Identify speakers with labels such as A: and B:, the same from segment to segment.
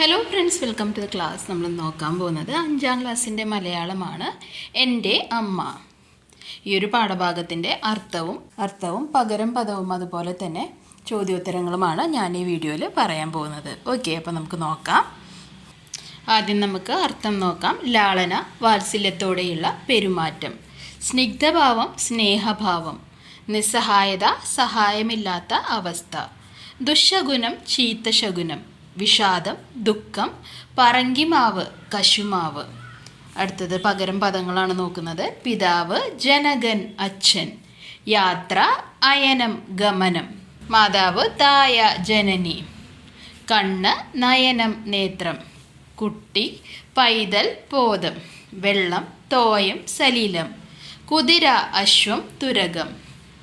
A: Hello friends welcome to the class നമ്മൾ നോക്കാൻ പോകുന്നത് അഞ്ചാം ക്ലാസ്സിന്റെ മലയാളമാണ്. എന്റെ അമ്മ. ഈ ഒരു പാഠഭാഗത്തിന്റെ അർത്ഥവും അർത്ഥവും പകരം പദവും അതുപോലെ തന്നെ ചോദ്യോത്തരങ്ങളുമാണ് ഞാൻ ഈ വീഡിയോയിൽ പറയാൻ പോകുന്നത്. ഓക്കെ അപ്പോൾ നമുക്ക് നോക്കാം. ആദ്യം നമുക്ക് അർത്ഥം നോക്കാം. ലാളന വാത്സല്യത്തോടെയുള്ള പെരുമാറ്റം. സ്നിഗ്ധഭാവം സ്നേഹഭാവം. നിസ്സഹായത സഹായമില്ലാത്ത അവസ്ഥ. ദുശകുനം ചീത്തശകുനം. വിഷാദം ദുഃഖം പറങ്കിമാവ് കശുമാവ്. അടുത്തത് പകരം പദങ്ങളാണ് നോക്കുന്നത്. പിതാവ് ജനകൻ അച്ഛൻ. യാത്ര അയനം ഗമനം. മാതാവ് തായ ജനനി. കണ്ണ് നയനം നേത്രം. കുട്ടി പൈതൽ പോതം. വെള്ളം തോയം സലീലം. കുതിര അശ്വം തുരകം.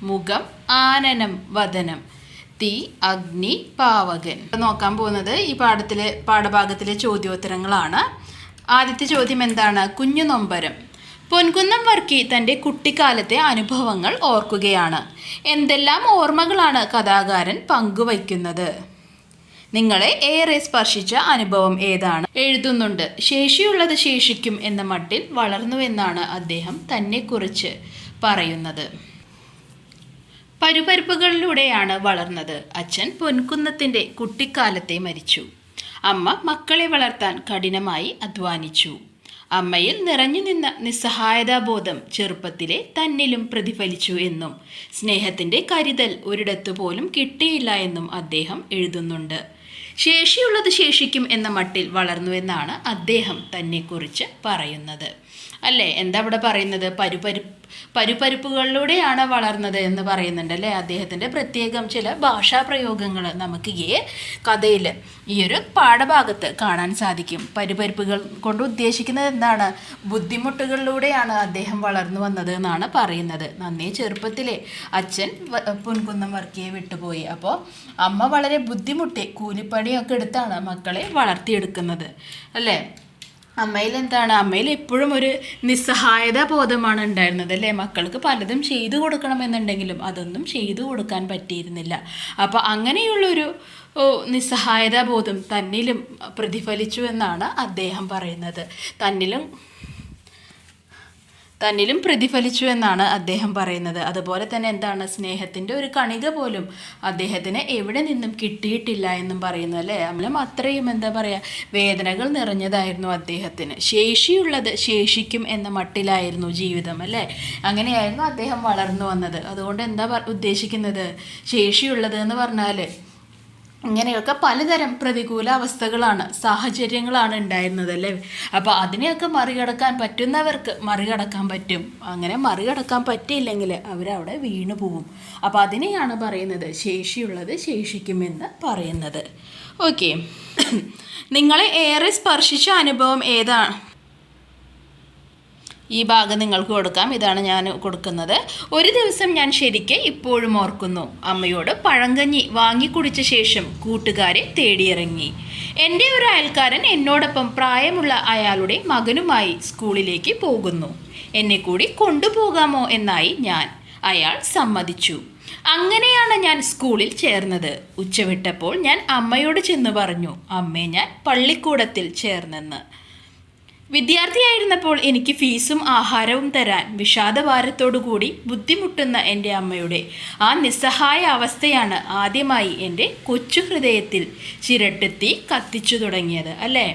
A: മുഖം ആനനം വദനം. തീ അഗ്നി പാവകൻ. നോക്കാൻ പോകുന്നത് ഈ പാഠത്തിലെ പാഠഭാഗത്തിലെ ചോദ്യോത്തരങ്ങളാണ്. ആദ്യത്തെ ചോദ്യം എന്താണ്? കുഞ്ഞു നൊമ്പരം. പൊൻകുന്നം വർക്കി തന്റെ കുട്ടിക്കാലത്തെ അനുഭവങ്ങൾ ഓർക്കുകയാണ്. എന്തെല്ലാം ഓർമ്മകളാണ് കഥാകാരൻ പങ്കുവയ്ക്കുന്നത്? നിങ്ങളെ ഏറെ സ്പർശിച്ച അനുഭവം ഏതാണ്? എഴുതുന്നുണ്ട് ശേഷിയുള്ളത് ശേഷിക്കും എന്ന മട്ടിൽ വളർന്നുവെന്നാണ് അദ്ദേഹം തന്നെക്കുറിച്ച് പറയുന്നത്. പരുപരുപ്പുകളിലൂടെയാണ് വളർന്നത്. അച്ഛൻ പൊൻകുന്നത്തിന്റെ കുട്ടിക്കാലത്തെ മരിച്ചു. അമ്മ മക്കളെ വളർത്താൻ കഠിനമായി അധ്വാനിച്ചു. അമ്മയിൽ നിറഞ്ഞു നിന്ന നിസ്സഹായതാബോധം ചെറുപ്പത്തിലെ തന്നിലും പ്രതിഫലിച്ചു എന്നും സ്നേഹത്തിന്റെ കരുതൽ ഒരിടത്തു പോലും കിട്ടിയില്ല എന്നും അദ്ദേഹം എഴുതുന്നുണ്ട്. ശേഷിയുള്ളത് ശേഷിക്കും എന്ന മട്ടിൽ വളർന്നുവെന്നാണ് അദ്ദേഹം തന്നെക്കുറിച്ച് പറയുന്നത്. അല്ലേ? എന്താ ഇവിടെ പറയുന്നത്? പരുപരു പരുപരുപ്പുകളിലൂടെയാണ് വളർന്നത് എന്ന് പറയുന്നുണ്ട് അല്ലേ? അദ്ദേഹത്തിന്റെ പ്രത്യേകം ചില ഭാഷാ പ്രയോഗങ്ങൾ നമുക്ക് ഈ കഥയിൽ ഈ ഒരു പാഠഭാഗത്ത് കാണാൻ സാധിക്കും. പരുപരുപ്പുകൾ കൊണ്ട് ഉദ്ദേശിക്കുന്നത് എന്താണ്? ബുദ്ധിമുട്ടുകളിലൂടെയാണ് അദ്ദേഹം വളർന്നു വന്നത് എന്നാണ് പറയുന്നത്. നന്നേ ചെറുപ്പത്തിലെ അച്ഛൻ പുൻകുന്നം വർക്കിയെ വിട്ടുപോയി. അപ്പോൾ അമ്മ വളരെ ബുദ്ധിമുട്ടി കൂലിപ്പണിയൊക്കെ എടുത്താണ് മക്കളെ വളർത്തിയെടുക്കുന്നത്. അല്ലേ? അമ്മയിൽ എന്താണ്? അമ്മയിൽ എപ്പോഴും ഒരു നിസ്സഹായത ബോധമാണ് ഉണ്ടായിരുന്നത് അല്ലേ? മക്കൾക്ക് പലതും ചെയ്തു കൊടുക്കണമെന്നുണ്ടെങ്കിലും അതൊന്നും ചെയ്തു കൊടുക്കാൻ പറ്റിയിരുന്നില്ല. അപ്പോൾ അങ്ങനെയുള്ളൊരു നിസ്സഹായതാബോധം തന്നിലും പ്രതിഫലിച്ചു എന്നാണ് അദ്ദേഹം പറയുന്നത്. തന്നിലും തന്നിലും പ്രതിഫലിച്ചു എന്നാണ് അദ്ദേഹം പറയുന്നത്. അതുപോലെ തന്നെ എന്താണ്? സ്നേഹത്തിന്റെ ഒരു കണിക പോലും അദ്ദേഹത്തിന് എവിടെ നിന്നും കിട്ടിയിട്ടില്ല എന്നും പറയുന്നു അല്ലേ? അമലം അത്രയും എന്താ പറയുക വേദനകൾ നിറഞ്ഞതായിരുന്നു അദ്ദേഹത്തിന്. ശേഷിയുള്ളത് ശേഷിക്കും എന്ന മട്ടിലായിരുന്നു ജീവിതം അല്ലേ? അങ്ങനെയായിരുന്നു അദ്ദേഹം വളർന്നു വന്നത്. അതുകൊണ്ട് എന്താ ഉദ്ദേശിക്കുന്നത്? ശേഷിയുള്ളത് എന്ന് പറഞ്ഞാൽ ഇങ്ങനെയൊക്കെ പലതരം പ്രതികൂല അവസ്ഥകളാണ് സാഹചര്യങ്ങളാണ് ഉണ്ടായിരുന്നത് അല്ലേ? അപ്പോൾ അതിനെയൊക്കെ മറികടക്കാൻ പറ്റുന്നവർക്ക് മറികടക്കാൻ പറ്റും. അങ്ങനെ മറികടക്കാൻ പറ്റിയില്ലെങ്കിൽ അവരവിടെ വീണു പോകും അപ്പോൾ അതിനെയാണ് പറയുന്നത് ശേഷിയുള്ളത് ശേഷിക്കുമെന്ന് പറയുന്നത്. ഓക്കെ. നിങ്ങളെ ഏറെ സ്പർശിച്ച അനുഭവം ഏതാണ്? ഈ ഭാഗം നിങ്ങൾക്ക് കൊടുക്കാം. ഇതാണ് ഞാൻ കൊടുക്കുന്നത്. ഒരു ദിവസം ഞാൻ ശരിക്ക് ഇപ്പോഴും ഓർക്കുന്നു. അമ്മയോട് പഴങ്കഞ്ഞി വാങ്ങിക്കുടിച്ച ശേഷം കൂട്ടുകാരെ തേടിയിറങ്ങി. എന്റെ ഒരു അയൽക്കാരൻ എന്നോടൊപ്പം പ്രായമുള്ള അയാളുടെ മകനുമായി സ്കൂളിലേക്ക് പോകുന്നു. എന്നെ കൂടി കൊണ്ടുപോകാമോ എന്നായി ഞാൻ അയാൾ സമ്മതിച്ചു. അങ്ങനെയാണ് ഞാൻ സ്കൂളിൽ ചേർന്നത്. ഉച്ചവിട്ടപ്പോൾ ഞാൻ അമ്മയോട് ചെന്ന് പറഞ്ഞു അമ്മേ ഞാൻ പള്ളിക്കൂടത്തിൽ ചേർന്നെന്ന്. വിദ്യാർത്ഥിയായിരുന്നപ്പോൾ എനിക്ക് ഫീസും ആഹാരവും തരാൻ വിഷാദഭാരത്തോടുകൂടി ബുദ്ധിമുട്ടുന്ന എന്റെ അമ്മയുടെ ആ നിസ്സഹായ അവസ്ഥയാണ് ആദ്യമായി എന്റെ കൊച്ചു ഹൃദയത്തിൽ ചിരട്ടെത്തി കത്തിച്ചു തുടങ്ങിയത് അല്ലേ?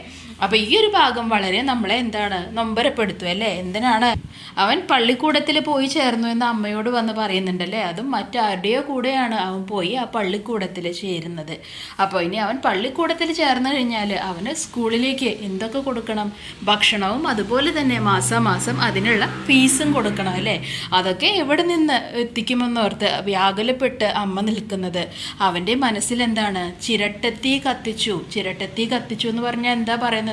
A: അപ്പോൾ ഈ ഒരു ഭാഗം വളരെ നമ്മളെ എന്താണ് നൊമ്പരപ്പെടുത്തും അല്ലേ? എന്തിനാണ്? അവൻ പള്ളിക്കൂടത്തിൽ പോയി ചേർന്നു എന്ന് അമ്മയോട് വന്ന് പറയുന്നുണ്ടല്ലേ? അതും മറ്റാരുടെയോ കൂടെയാണ് അവൻ പോയി ആ പള്ളിക്കൂടത്തിൽ ചേരുന്നത്. അപ്പോൾ ഇനി അവൻ പള്ളിക്കൂടത്തിൽ ചേർന്ന് കഴിഞ്ഞാൽ അവന് സ്കൂളിലേക്ക് എന്തൊക്കെ കൊടുക്കണം? ഭക്ഷണവും അതുപോലെ തന്നെ മാസാമാസം അതിനുള്ള ഫീസും കൊടുക്കണം അല്ലേ? അതൊക്കെ എവിടെ നിന്ന് എത്തിക്കുമെന്നോർത്ത് വ്യാകുലപ്പെട്ട് അമ്മ നിൽക്കുന്നത്. അവന്റെ മനസ്സിൽ എന്താണ് ചിരട്ടത്തി കത്തിച്ചു. ചിരട്ടത്തി കത്തിച്ചു എന്ന് പറഞ്ഞാൽ എന്താ പറയുന്നത്?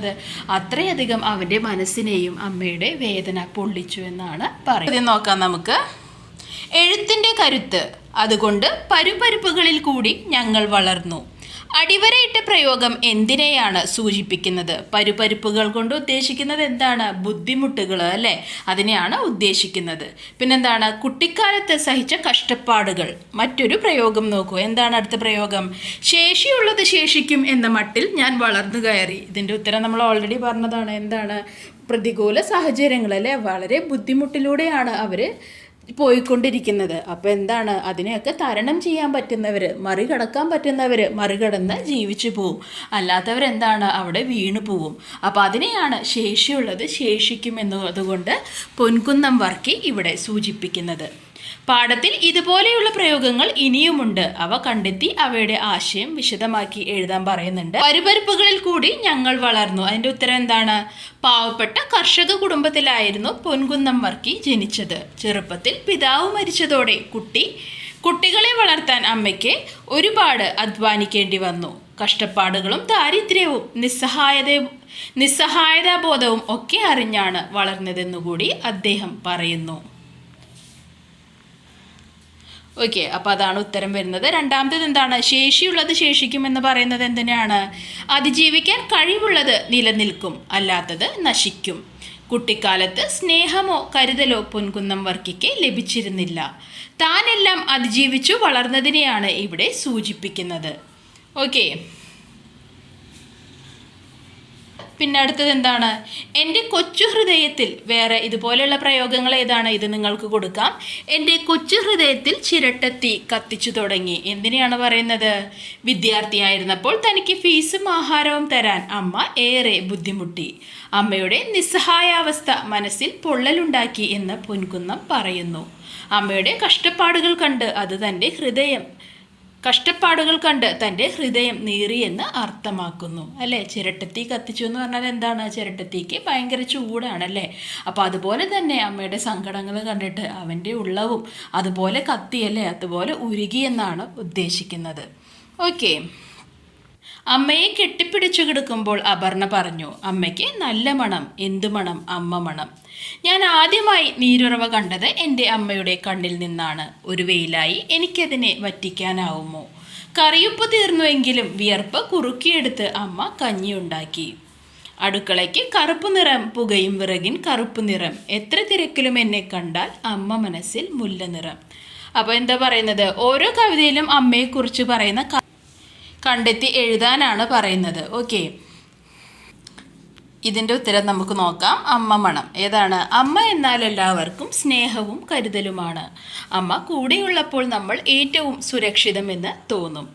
A: അത്രയധികം അവന്റെ മനസ്സിനെയും അമ്മയുടെ വേദന പൊള്ളിച്ചു എന്നാണ് പറയുന്നത്. നോക്കാം നമുക്ക്. എഴുത്തിന്റെ കരുത്ത് അതുകൊണ്ട് പരുപരുപ്പുകളിൽ കൂടി ഞങ്ങൾ വളർന്നു. അടിവരയിട്ട പ്രയോഗം എന്തിനെയാണ് സൂചിപ്പിക്കുന്നത്? പരുപരിപ്പുകൾ കൊണ്ട് ഉദ്ദേശിക്കുന്നത് എന്താണ്? ബുദ്ധിമുട്ടുകൾ അല്ലേ? അതിനെയാണ് ഉദ്ദേശിക്കുന്നത്. പിന്നെന്താണ്? കുട്ടിക്കാലത്ത് സഹിച്ച കഷ്ടപ്പാടുകൾ. മറ്റൊരു പ്രയോഗം നോക്കൂ. എന്താണ് അടുത്ത പ്രയോഗം? ശേഷിയുള്ളത് ശേഷിക്കും എന്ന മട്ടിൽ ഞാൻ വളർന്നു കയറി. ഇതിന്റെ ഉത്തരം നമ്മൾ ഓൾറെഡി പറഞ്ഞതാണ്. എന്താണ്? പ്രതികൂല സാഹചര്യങ്ങൾ അല്ലേ? വളരെ ബുദ്ധിമുട്ടിലൂടെയാണ് അവർ പോയിക്കൊണ്ടിരിക്കുന്നത്. അപ്പോൾ എന്താണ്? അതിനെയൊക്കെ തരണം ചെയ്യാൻ പറ്റുന്നവർ മറികടക്കാൻ പറ്റുന്നവർ മറികടന്ന് ജീവിച്ചു പോവും. അല്ലാത്തവരെന്താണ് അവിടെ വീണു പോവും. അപ്പോൾ അതിനെയാണ് ശേഷിയുള്ളത് ശേഷിക്കുമെന്നതുകൊണ്ട് പൊൻകുന്നം വർക്കി ഇവിടെ സൂചിപ്പിക്കുന്നത്. പാഠത്തിൽ ഇതുപോലെയുള്ള പ്രയോഗങ്ങൾ ഇനിയുമുണ്ട്. അവ കണ്ടെത്തി അവയുടെ ആശയം വിശദമാക്കി എഴുതാൻ പറയുന്നുണ്ട്. പരുപരിപ്പുകളിൽ കൂടി ഞങ്ങൾ വളർന്നു. അതിന്റെ ഉത്തരം എന്താണ്? പാവപ്പെട്ട കർഷക കുടുംബത്തിലായിരുന്നു പൊൻകുന്നം വർക്കി ജനിച്ചത്. ചെറുപ്പത്തിൽ പിതാവ് മരിച്ചതോടെ കുട്ടി കുട്ടികളെ വളർത്താൻ അമ്മയ്ക്ക് ഒരുപാട് അധ്വാനിക്കേണ്ടി വന്നു. കഷ്ടപ്പാടുകളും ദാരിദ്ര്യവും നിസ്സഹായത നിസ്സഹായതാബോധവും ഒക്കെ അറിഞ്ഞാണ് വളർന്നതെന്നുകൂടി അദ്ദേഹം പറയുന്നു. ഓക്കെ അപ്പോൾ അതാണ് ഉത്തരം വരുന്നത്. രണ്ടാമത്തേത് എന്താണ്? ശേഷിയുള്ളത് ശേഷിക്കും എന്ന് പറയുന്നത് എന്തിനാണ്? അതിജീവിക്കാൻ കഴിവുള്ളത് നിലനിൽക്കും അല്ലാത്തത് നശിക്കും. കുട്ടിക്കാലത്ത് സ്നേഹമോ കരുതലോ പൊൻകുന്നം വർക്കിക്ക് ലഭിച്ചിരുന്നില്ല. താനെല്ലാം അതിജീവിച്ചു വളർന്നതിനെയാണ് ഇവിടെ സൂചിപ്പിക്കുന്നത്. ഓക്കെ പിന്നെ അടുത്തത് എന്താണ്? എന്റെ കൊച്ചു ഹൃദയത്തിൽ വേറെ ഇതുപോലെയുള്ള പ്രയോഗങ്ങൾ ഏതാണ്? ഇത് നിങ്ങൾക്ക് കൊടുക്കാം. എന്റെ കൊച്ചു ഹൃദയത്തിൽ ചിരട്ടത്തി കത്തിച്ചു തുടങ്ങി. എന്തിനെയാണ് പറയുന്നത്? വിദ്യാർത്ഥിയായിരുന്നപ്പോൾ തനിക്ക് ഫീസും ആഹാരവും തരാൻ അമ്മ ഏറെ ബുദ്ധിമുട്ടി. അമ്മയുടെ നിസ്സഹായാവസ്ഥ മനസ്സിൽ പൊള്ളലുണ്ടാക്കി എന്ന് പൊൻകുന്നം പറയുന്നു. അമ്മയുടെ കഷ്ടപ്പാടുകൾ കണ്ട് അത് തന്റെ ഹൃദയം കഷ്ടപ്പാടുകൾ കണ്ട് തന്റെ ഹൃദയം നീറിയെന്ന് അർത്ഥമാക്കുന്നു. അല്ലേ? ചിരട്ടത്തീ കത്തിച്ചു എന്ന് പറഞ്ഞാൽ എന്താണ്? ചിരട്ടത്തീക്ക് ഭയങ്കര ചൂടാണല്ലേ അപ്പോൾ അതുപോലെ തന്നെ അമ്മയുടെ സങ്കടങ്ങൾ കണ്ടിട്ട് അവന്റെ ഉള്ളവും അതുപോലെ കത്തിയല്ലേ അതുപോലെ ഉരുകി എന്നാണ് ഉദ്ദേശിക്കുന്നത്. ഓക്കെ. അമ്മയെ കെട്ടിപ്പിടിച്ചു കിടക്കുമ്പോൾ അപർണ പറഞ്ഞു അമ്മയ്ക്ക് നല്ല മണം എന്തു മണം? അമ്മ മണം. ഞാൻ ആദ്യമായി നീരുറവ കണ്ടത് എന്റെ അമ്മയുടെ കണ്ണിൽ നിന്നാണ്. ഒരു വെയിലായി എനിക്കതിനെ വറ്റിക്കാനാവുമോ? കറിയുപ്പ് തീർന്നുവെങ്കിലും വിയർപ്പ് കുറുക്കിയെടുത്ത് അമ്മ കഞ്ഞിയുണ്ടാക്കി. അടുക്കളയ്ക്ക് കറുപ്പ് നിറം പുകയും വിറകിൻ കറുപ്പ് നിറം. എത്ര തിരക്കിലും എന്നെ കണ്ടാൽ അമ്മ മനസ്സിൽ മുല്ല നിറം അപ്പോൾ എന്താ പറയുന്നത്? ഓരോ കവിതയിലും അമ്മയെക്കുറിച്ച് പറയുന്ന കണ്ടെത്തി എഴുതാനാണ് പറയുന്നത്. ഓക്കെ ഇതിന്റെ ഉത്തരം നമുക്ക് നോക്കാം. അമ്മ മണം. ഏതാണ്? അമ്മ എന്നാൽ എല്ലാവർക്കും സ്നേഹവും കരുതലുമാണ്. അമ്മ കൂടെയുള്ളപ്പോൾ നമ്മൾ ഏറ്റവും സുരക്ഷിതമെന്ന് തോന്നും.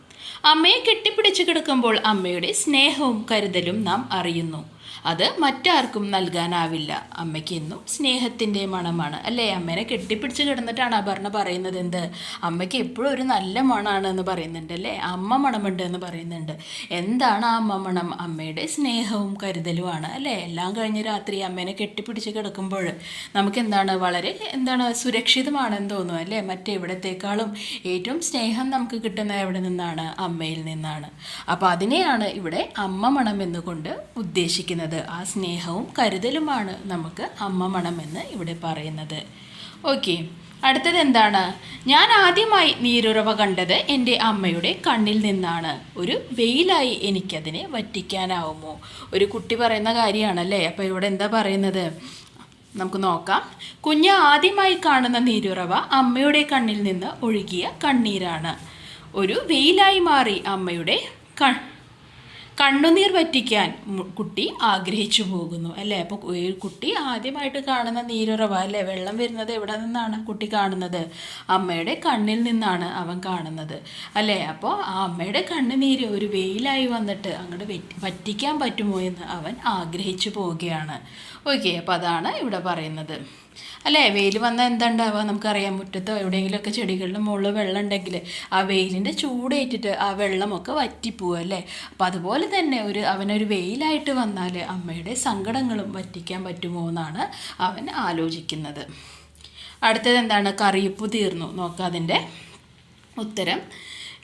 A: അമ്മയെ കെട്ടിപ്പിടിച്ച് കിടക്കുമ്പോൾ അമ്മയുടെ സ്നേഹവും കരുതലും നാം അറിയുന്നു. അത് മറ്റാർക്കും നൽകാനാവില്ല. അമ്മയ്ക്ക് എന്നും സ്നേഹത്തിന്റെ മണമാണ്. അല്ലേ? അമ്മേനെ കെട്ടിപ്പിടിച്ച് കിടന്നിട്ടാണ് അപർണ പറയുന്നത് എന്ത്? അമ്മയ്ക്ക് എപ്പോഴും ഒരു നല്ല മണമാണ് എന്ന് പറയുന്നുണ്ട് അല്ലേ? അമ്മ മണമുണ്ട് എന്ന് പറയുന്നുണ്ട്. എന്താണ് ആ അമ്മ മണം? അമ്മയുടെ സ്നേഹവും കരുതലുമാണ് അല്ലേ? എല്ലാം കഴിഞ്ഞ രാത്രി അമ്മേനെ കെട്ടിപ്പിടിച്ച് കിടക്കുമ്പോൾ നമുക്ക് എന്താണ് വളരെ എന്താണ് സുരക്ഷിതമാണെന്ന് തോന്നുന്നു അല്ലേ? മറ്റെവിടത്തേക്കാളും ഏറ്റവും സ്നേഹം നമുക്ക് കിട്ടുന്നത് എവിടെ നിന്നാണ്? അമ്മയിൽ നിന്നാണ്. അപ്പോൾ അതിനെയാണ് ഇവിടെ അമ്മ മണം എന്നുകൊണ്ട് ഉദ്ദേശിക്കുന്നത്. ആ സ്നേഹവും കരുതലുമാണ് നമുക്ക് അമ്മ മണമെന്ന് ഇവിടെ പറയുന്നത്. ഓക്കെ അടുത്തത് എന്താണ്? ഞാൻ ആദ്യമായി നീരുറവ കണ്ടത് എന്റെ അമ്മയുടെ കണ്ണിൽ നിന്നാണ്. ഒരു വെയിലായി എനിക്കതിനെ വറ്റിക്കാനാവുമോ? ഒരു കുട്ടി പറയുന്ന കാര്യമാണല്ലേ? അപ്പോൾ ഇവിടെ എന്താ പറയുന്നത്? നമുക്ക് നോക്കാം. കുഞ്ഞ് ആദ്യമായി കാണുന്ന നീരുറവ അമ്മയുടെ കണ്ണിൽ നിന്ന് ഒഴുകിയ കണ്ണീരാണ്. ഒരു വെയിലായി മാറി അമ്മയുടെ ക കണ്ണുനീർ പറ്റിക്കാൻ കുട്ടി ആഗ്രഹിച്ചു പോകുന്നു അല്ലേ? അപ്പോൾ കുട്ടി ആദ്യമായിട്ട് കാണുന്ന നീരുറവ അല്ലേ? വെള്ളം വരുന്നത് എവിടെ നിന്നാണ് കുട്ടി കാണുന്നത്? അമ്മയുടെ കണ്ണിൽ നിന്നാണ് അവൻ കാണുന്നത് അല്ലേ? അപ്പോൾ ആ അമ്മയുടെ കണ്ണുനീര് ഒരു വെയിലായി വന്നിട്ട് അങ്ങോട്ട് വെറ്റി വറ്റിക്കാൻ പറ്റുമോ എന്ന് അവൻ ആഗ്രഹിച്ചു പോവുകയാണ്. ഓക്കെ അപ്പോൾ അതാണ് ഇവിടെ പറയുന്നത്. അല്ലേ വെയിൽ വന്നാൽ എന്താണ്ടാവുക? നമുക്കറിയാം മുറ്റത്തോ എവിടെയെങ്കിലുമൊക്കെ ചെടികളുടെ മുകളിൽ വെള്ളം ഉണ്ടെങ്കിൽ ആ വെയിലിന്റെ ചൂടേറ്റിട്ട് ആ വെള്ളമൊക്കെ വറ്റിപ്പോവും അല്ലേ? അപ്പോൾ അതുപോലെ തന്നെ ഒരു അവനൊരു വെയിലായിട്ട് വന്നാൽ അമ്മയുടെ സങ്കടങ്ങളും വറ്റിക്കാൻ പറ്റുമോ എന്നാണ് അവൻ ആലോചിക്കുന്നത്. അടുത്തത് എന്താണ്? കറിയിപ്പ് തീർന്നു. നോക്കാം അതിന്റെ ഉത്തരം.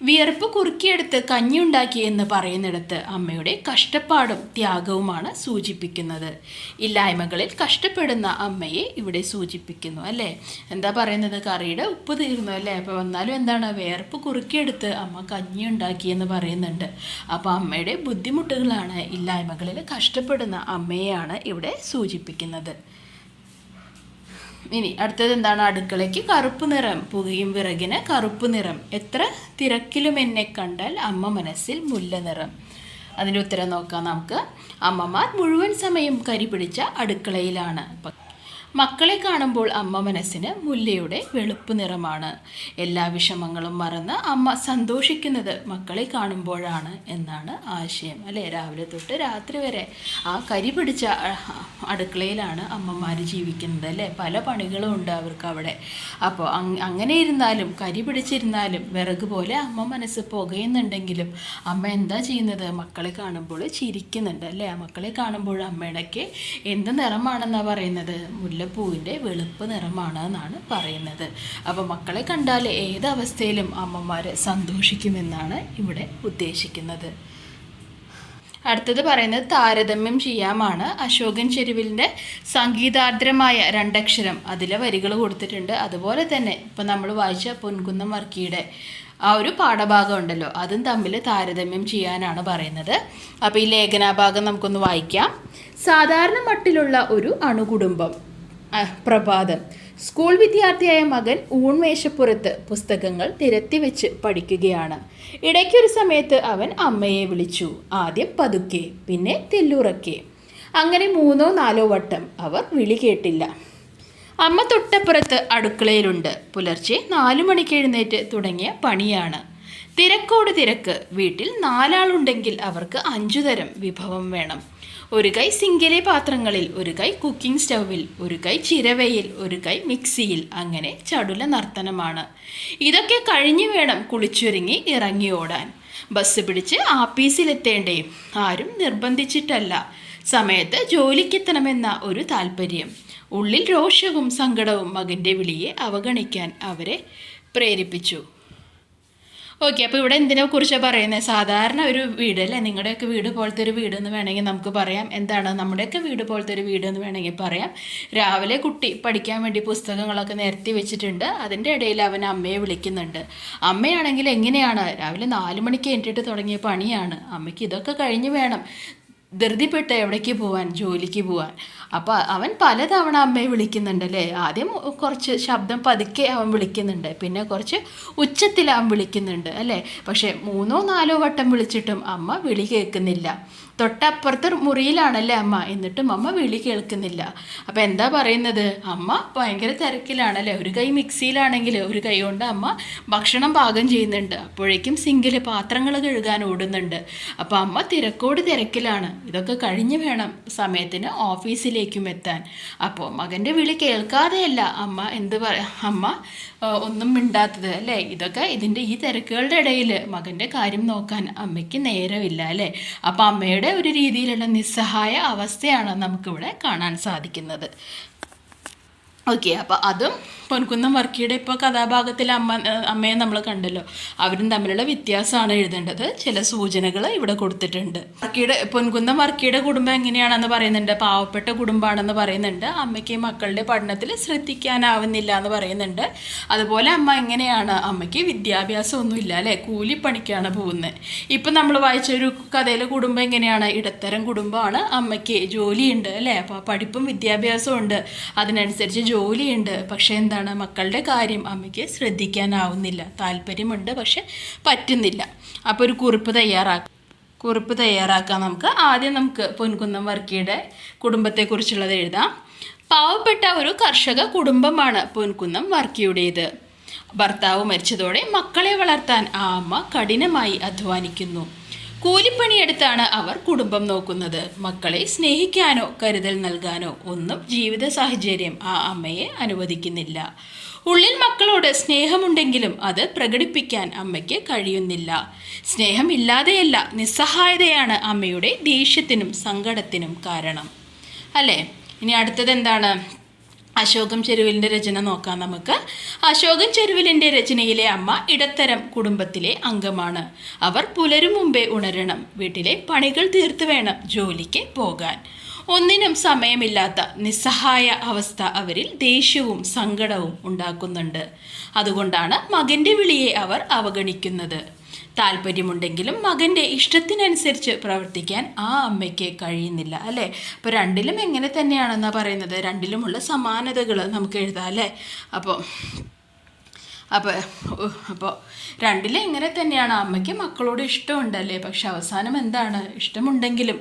A: വിയർപ്പ് കുറുക്കിയെടുത്ത് കഞ്ഞിയുണ്ടാക്കി എന്ന് പറയുന്നിടത്ത് അമ്മയുടെ കഷ്ടപ്പാടും ത്യാഗവുമാണ് സൂചിപ്പിക്കുന്നത്. ഇല്ലായ്മകളിൽ കഷ്ടപ്പെടുന്ന അമ്മയെ ഇവിടെ സൂചിപ്പിക്കുന്നു അല്ലേ? എന്താ പറയുന്നത്? കറിയുടെ ഉപ്പ് തീർന്നു അല്ലേ? അപ്പോൾ വന്നാലും എന്താണ്? വിയർപ്പ് കുറുക്കിയെടുത്ത് അമ്മ കഞ്ഞി ഉണ്ടാക്കി എന്ന് പറയുന്നുണ്ട്. അപ്പോൾ അമ്മയുടെ ബുദ്ധിമുട്ടുകളാണ് ഇല്ലായ്മകളിൽ കഷ്ടപ്പെടുന്ന അമ്മയെയാണ് ഇവിടെ സൂചിപ്പിക്കുന്നത്. ഇനി അടുത്തത് എന്താണ്? അടുക്കളയ്ക്ക് കറുപ്പ് നിറം പുകയും വിറകിന് കറുപ്പ് നിറം. എത്ര? തിരക്കിലും എന്നെ കണ്ടാൽ അമ്മ മനസ്സിൽ മുല്ല നിറം. അതിന്റെ ഉത്തരം നോക്കാം നമുക്ക്. അമ്മമാർ മുഴുവൻ സമയം കരി പിടിച്ച അടുക്കളയിലാണ്. മക്കളെ കാണുമ്പോൾ അമ്മ മനസ്സിന് മുല്ലയുടെ വെളുപ്പ് നിറമാണ്. എല്ലാ വിഷമങ്ങളും മറന്ന് അമ്മ സന്തോഷിക്കുന്നത് മക്കളെ കാണുമ്പോഴാണ് എന്നാണ് ആശയം. അല്ലേ? രാവിലെ തൊട്ട് രാത്രി വരെ ആ കരി പിടിച്ച അടുക്കളയിലാണ് അമ്മമാർ ജീവിക്കുന്നത് അല്ലേ? പല പണികളും ഉണ്ട് അവർക്ക് അവിടെ. അപ്പോൾ അങ്ങനെ ഇരുന്നാലും കരി പിടിച്ചിരുന്നാലും വിറക് പോലെ അമ്മ മനസ്സ് പുകയുന്നുണ്ടെങ്കിലും അമ്മ എന്താ ചെയ്യുന്നത്? മക്കളെ കാണുമ്പോൾ ചിരിക്കുന്നുണ്ട് അല്ലേ? മക്കളെ കാണുമ്പോൾ അമ്മയുടെക്ക് എന്ത് നിറമാണെന്നാണ് പറയുന്നത്? മുല്ലപ്പൂവിന്റെ വെളുപ്പ് നിറമാണ് എന്നാണ് പറയുന്നത്. അപ്പോൾ മക്കളെ കണ്ടാൽ ഏതവസ്ഥയിലും അമ്മമാർ സന്തോഷിക്കുമെന്നാണ് ഇവിടെ ഉദ്ദേശിക്കുന്നത്. അടുത്തത് പറയുന്നത് താരതമ്യം ചെയ്യാമാണ്. അശോകൻ ചെരുവിലിന്റെ സംഗീതാർദ്രമായ രണ്ടക്ഷരം അതിലെ വരികൾ കൊടുത്തിട്ടുണ്ട്. അതുപോലെ തന്നെ ഇപ്പം നമ്മൾ വായിച്ച പൊൻകുന്നം വർക്കിയുടെ ആ ഒരു പാഠഭാഗം ഉണ്ടല്ലോ അതും തമ്മിൽ താരതമ്യം ചെയ്യാനാണ് പറയുന്നത്. അപ്പോൾ ഈ ലേഖനാഭാഗം നമുക്കൊന്ന് വായിക്കാം. സാധാരണ മട്ടിലുള്ള ഒരു അണുകുടുംബം പ്രഭാതം. സ്കൂൾ വിദ്യാർത്ഥിയായ മകൻ ഊൺമേശപ്പുറത്ത് പുസ്തകങ്ങൾ നിരത്തി വെച്ച് പഠിക്കുകയാണ്. ഇടയ്ക്കൊരു സമയത്ത് അവൻ അമ്മയെ വിളിച്ചു. ആദ്യം പതുക്കെ പിന്നെ തെല്ലുറക്കെ. അങ്ങനെ മൂന്നോ നാലോ വട്ടം അവർ വിളി കേട്ടില്ല. അമ്മ തൊട്ടപ്പുറത്ത് അടുക്കളയിലുണ്ട്. പുലർച്ചെ നാലു മണിക്ക് എഴുന്നേറ്റ് തുടങ്ങിയ പണിയാണ്. തിരക്കോട് തിരക്ക്. വീട്ടിൽ നാലാളുണ്ടെങ്കിൽ അവർക്ക് അഞ്ചു തരം വിഭവം വേണം. ഒരു കൈ സിങ്കിലെ പാത്രങ്ങളിൽ ഒരു കൈ കുക്കിംഗ് സ്റ്റൗവിൽ ഒരു കൈ ചിരവയിൽ ഒരു കൈ മിക്സിയിൽ. അങ്ങനെ ചടുല നർത്തനമാണ്. ഇതൊക്കെ കഴിഞ്ഞു വേണം കുളിച്ചൊരുങ്ങി ഇറങ്ങി ഓടാൻ. ബസ് പിടിച്ച് ആപ്പീസിലെത്തേണ്ടേ? ആരും നിർബന്ധിച്ചിട്ടല്ല. സമയത്ത് ജോലിക്കെത്തണമെന്ന ഒരു താല്പര്യം ഉള്ളിൽ രോഷവും സങ്കടവും മകന്റെ വിളിയെ അവഗണിക്കാൻ അവരെ പ്രേരിപ്പിച്ചു. ഓക്കെ അപ്പോൾ ഇവിടെ എന്തിനെ കുറിച്ചാണ് പറയുന്നത് സാധാരണ ഒരു വീട് അല്ലേ? നിങ്ങളുടെയൊക്കെ വീട് പോലത്തെ ഒരു വീട് എന്ന് വേണമെങ്കിൽ നമുക്ക് പറയാം. എന്താണ് നമ്മുടെയൊക്കെ വീട് പോലത്തെ ഒരു വീട് എന്ന് വേണമെങ്കിൽ പറയാം. രാവിലെ കുട്ടി പഠിക്കാൻ വേണ്ടി പുസ്തകങ്ങളൊക്കെ നിരത്തി വെച്ചിട്ടുണ്ട്. അതിന്റെ ഇടയിൽ അവൻ അമ്മയെ വിളിക്കുന്നുണ്ട്. അമ്മയാണെങ്കിൽ എങ്ങനെയാണ്? രാവിലെ നാല് മണിക്ക് എണ്ണിട്ട് തുടങ്ങിയ പണിയാണ്. അമ്മയ്ക്ക് ഇതൊക്കെ കഴിഞ്ഞ് വേണം. ധൃതിപ്പെട്ട് എവിടേക്ക് പോവാൻ? ജോലിക്ക് പോവാൻ. അപ്പോൾ അവൻ പലതവണ അമ്മയെ വിളിക്കുന്നുണ്ട് അല്ലേ? ആദ്യം കുറച്ച് ശബ്ദം പതുക്കെ അവൻ വിളിക്കുന്നുണ്ട്. പിന്നെ കുറച്ച് ഉച്ചത്തിൽ അവൻ വിളിക്കുന്നുണ്ട് അല്ലേ? പക്ഷേ മൂന്നോ നാലോ വട്ടം വിളിച്ചിട്ടും അമ്മ വിളി കേൾക്കുന്നില്ല. തൊട്ടപ്പുറത്തെ മുറിയിലാണല്ലേ അമ്മ? എന്നിട്ടും അമ്മ വിളി കേൾക്കുന്നില്ല. അപ്പോൾ എന്താ പറയുന്നത്? അമ്മ ഭയങ്കര തിരക്കിലാണല്ലേ? ഒരു കൈ മിക്സിയിലാണെങ്കിൽ ഒരു കൈ കൊണ്ട് അമ്മ ഭക്ഷണം പാകം ചെയ്യുന്നുണ്ട്. അപ്പോഴേക്കും സിങ്കിൽ പാത്രങ്ങൾ കഴുകാൻ ഓടുന്നുണ്ട്. അപ്പോൾ അമ്മ തിരക്കോട് തിരക്കിലാണ്. ഇതൊക്കെ കഴിഞ്ഞ് വേണം സമയത്തിന് ഓഫീസിലേക്കും എത്താൻ. അപ്പോൾ മകന്റെ വിളി കേൾക്കാതെയല്ല അമ്മ എന്ത് പറ അമ്മ ഒന്നും മിണ്ടാത്തത് അല്ലേ? ഇതൊക്കെ ഇതിന്റെ ഈ തിരക്കുകളുടെ ഇടയിൽ മകന്റെ കാര്യം നോക്കാൻ അമ്മയ്ക്ക് നേരമില്ല അല്ലേ? അപ്പോൾ അമ്മയുടെ ഒരു രീതിയിലുള്ള നിസ്സഹായ അവസ്ഥയാണ് നമുക്കിവിടെ കാണാൻ സാധിക്കുന്നത്. ഓക്കെ അപ്പോൾ അതും പൊൻകുന്നം വർക്കിയുടെ ഇപ്പോൾ കഥാഭാഗത്തിൽ അമ്മ അമ്മയെ നമ്മൾ കണ്ടല്ലോ. അവരും തമ്മിലുള്ള വ്യത്യാസമാണ് എഴുതേണ്ടത്. ചില സൂചനകൾ ഇവിടെ കൊടുത്തിട്ടുണ്ട്. വർക്കിയുടെ പൊൻകുന്നം വർക്കിയുടെ കുടുംബം എങ്ങനെയാണെന്ന് പറയുന്നുണ്ട്. പാവപ്പെട്ട കുടുംബമാണെന്ന് പറയുന്നുണ്ട്. അമ്മയ്ക്ക് മക്കളുടെ പഠനത്തിൽ ശ്രദ്ധിക്കാനാവുന്നില്ല എന്ന് പറയുന്നുണ്ട്. അതുപോലെ അമ്മ എങ്ങനെയാണ്? അമ്മയ്ക്ക് വിദ്യാഭ്യാസമൊന്നുമില്ല അല്ലേ? കൂലിപ്പണിക്കാണ് പോകുന്നത്. ഇപ്പം നമ്മൾ വായിച്ച ഒരു കഥയിലെ കുടുംബം എങ്ങനെയാണ്? ഇടത്തരം കുടുംബമാണ്. അമ്മയ്ക്ക് ജോലിയുണ്ട് അല്ലേ? അപ്പോൾ പഠിപ്പും വിദ്യാഭ്യാസവും ഉണ്ട്. അതിനനുസരിച്ച് ജോലിയുണ്ട്. പക്ഷേ എന്താണ്? മക്കളുടെ കാര്യം അമ്മയ്ക്ക് ശ്രദ്ധിക്കാനാവുന്നില്ല. താല്പര്യമുണ്ട് പക്ഷെ പറ്റുന്നില്ല. അപ്പോൾ ഒരു കുറിപ്പ് തയ്യാറാക്കാം കുറിപ്പ് തയ്യാറാക്കാം നമുക്ക്. ആദ്യം നമുക്ക് പൊൻകുന്നം വർക്കിയുടെ കുടുംബത്തെക്കുറിച്ചുള്ളത് എഴുതാം. പാവപ്പെട്ട ഒരു കർഷക കുടുംബമാണ് പൊൻകുന്നം വർക്കിയുടേത്. ഭർത്താവ് മരിച്ചതോടെ മക്കളെ വളർത്താൻ ആ അമ്മ കഠിനമായി അധ്വാനിക്കുന്നു. കൂലിപ്പണിയെടുത്താണ് അവർ കുടുംബം നോക്കുന്നത്. മക്കളെ സ്നേഹിക്കാനോ കരുതൽ നൽകാനോ ഒന്നും ജീവിത സാഹചര്യം ആ അമ്മയെ അനുവദിക്കുന്നില്ല. ഉള്ളിൽ മക്കളോട് സ്നേഹമുണ്ടെങ്കിലും അത് പ്രകടിപ്പിക്കാൻ അമ്മയ്ക്ക് കഴിയുന്നില്ല. സ്നേഹമില്ലാതെയല്ല നിസ്സഹായതയാണ് അമ്മയുടെ ദേഷ്യത്തിനും സങ്കടത്തിനും കാരണം. അല്ലേ? ഇനി അടുത്തത് എന്താണ്? അശോകം ചെരുവിലിന്റെ രചന നോക്കാം നമുക്ക്. അശോകം ചെരുവിലിന്റെ രചനയിലെ അമ്മ ഇടത്തരം കുടുംബത്തിലെ അംഗമാണ്. അവർ പുലരും മുമ്പേ ഉണരണം വീട്ടിലെ പണികൾ തീർത്തു വേണം ജോലിക്ക് പോകാൻ. ഒന്നിനും സമയമില്ലാത്ത നിസ്സഹായ അവസ്ഥ അവരിൽ ദേഷ്യവും സങ്കടവും ഉണ്ടാക്കുന്നുണ്ട്. അതുകൊണ്ടാണ് മകന്റെ വിളിയെ അവർ അവഗണിക്കുന്നത്. താല്പര്യമുണ്ടെങ്കിലും മകന്റെ ഇഷ്ടത്തിനനുസരിച്ച് പ്രവർത്തിക്കാൻ ആ അമ്മയ്ക്ക് കഴിയുന്നില്ല അല്ലേ? അപ്പോൾ രണ്ടിലും എങ്ങനെ തന്നെയാണെന്നാണ് പറയുന്നത്? രണ്ടിലുമുള്ള സമാനതകൾ നമുക്ക് എഴുതാം അല്ലേ? അപ്പോൾ അപ്പോൾ അപ്പോൾ രണ്ടിലും ഇങ്ങനെ തന്നെയാണ്. അമ്മയ്ക്ക് മക്കളോട് ഇഷ്ടമുണ്ടല്ലേ? പക്ഷെ അവസാനം എന്താണ്? ഇഷ്ടമുണ്ടെങ്കിലും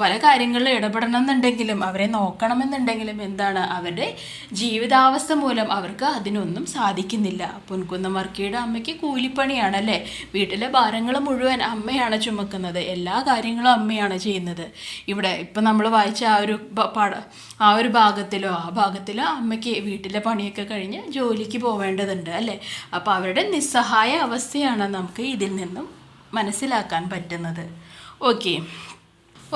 A: പല കാര്യങ്ങളിലും ഇടപെടണം എന്നുണ്ടെങ്കിലും അവരെ നോക്കണമെന്നുണ്ടെങ്കിലും എന്താണ്? അവരുടെ ജീവിതാവസ്ഥ മൂലം അവർക്ക് അതിനൊന്നും സാധിക്കുന്നില്ല. പൊൻകുന്നം വർക്കിയുടെ അമ്മയ്ക്ക് കൂലിപ്പണിയാണല്ലേ? വീട്ടിലെ ഭാരങ്ങൾ മുഴുവൻ അമ്മയാണ് ചുമക്കുന്നത്. എല്ലാ കാര്യങ്ങളും അമ്മയാണ് ചെയ്യുന്നത്. ഇവിടെ ഇപ്പം നമ്മൾ വായിച്ച ആ ഒരു പ- പാഠ ആ ഒരു ഭാഗത്തിലോ ആ ഭാഗത്തിലോ അമ്മയ്ക്ക് വീട്ടിലെ പണിയൊക്കെ കഴിഞ്ഞ് ജോലിക്ക് പോവേണ്ടതുണ്ട്. അല്ലേ? അപ്പോൾ അവരുടെ നിസ്സഹായ അവസ്ഥയാണ് നമുക്ക് ഇതിൽ നിന്നും മനസ്സിലാക്കാൻ പറ്റുന്നത്. ഓക്കെ.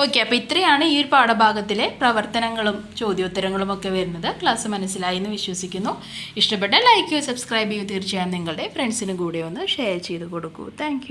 A: ഓക്കെ അപ്പോൾ ഇത്രയാണ് ഈ ഒരു പാഠഭാഗത്തിലെ പ്രവർത്തനങ്ങളും ചോദ്യോത്തരങ്ങളും ഒക്കെ വരുന്നത്. ക്ലാസ് മനസ്സിലായി എന്ന് വിശ്വസിക്കുന്നു. ഇഷ്ടപ്പെട്ട ലൈക്ക് ചെയ്യൂ സബ്സ്ക്രൈബ് ചെയ്യൂ. തീർച്ചയായും നിങ്ങളുടെ ഫ്രണ്ട്സിനും കൂടെ ഒന്ന് ഷെയർ ചെയ്ത് കൊടുക്കൂ. താങ്ക്